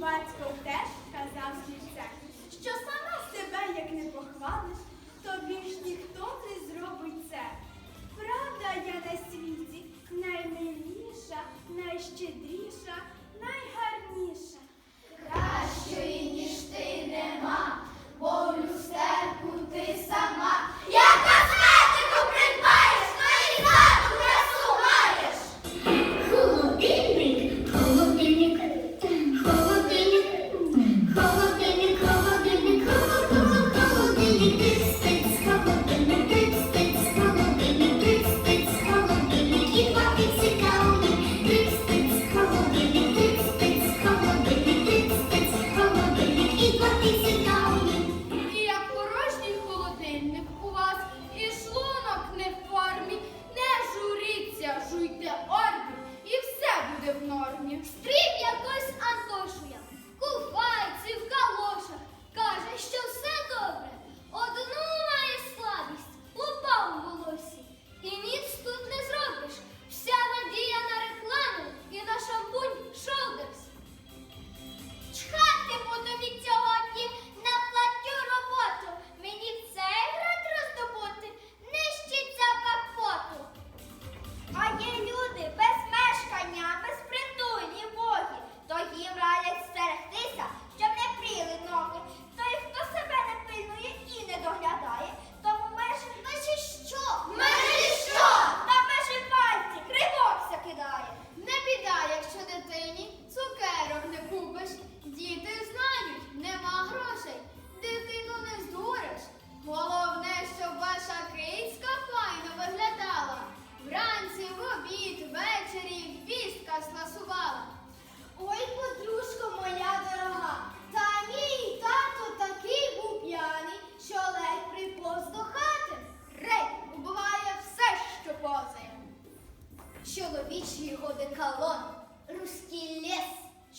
Батько теж казав слівце, що сам. одеколон, руський ліс,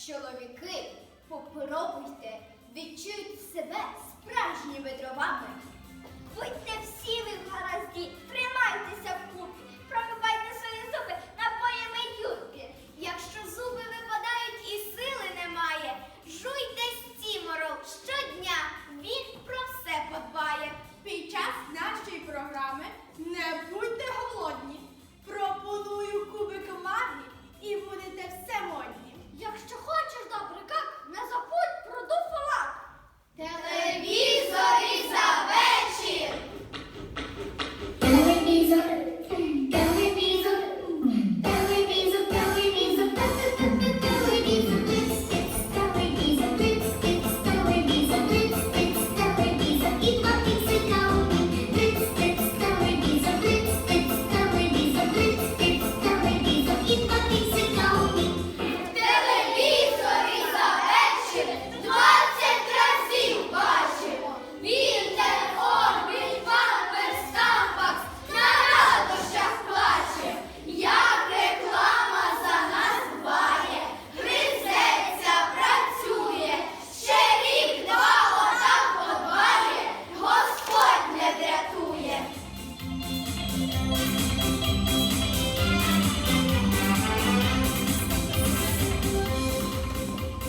чоловіки, попробуйте, відчуйте себе справжніми дровами. Будьте всі ви в гаразді, тримайтеся в купі.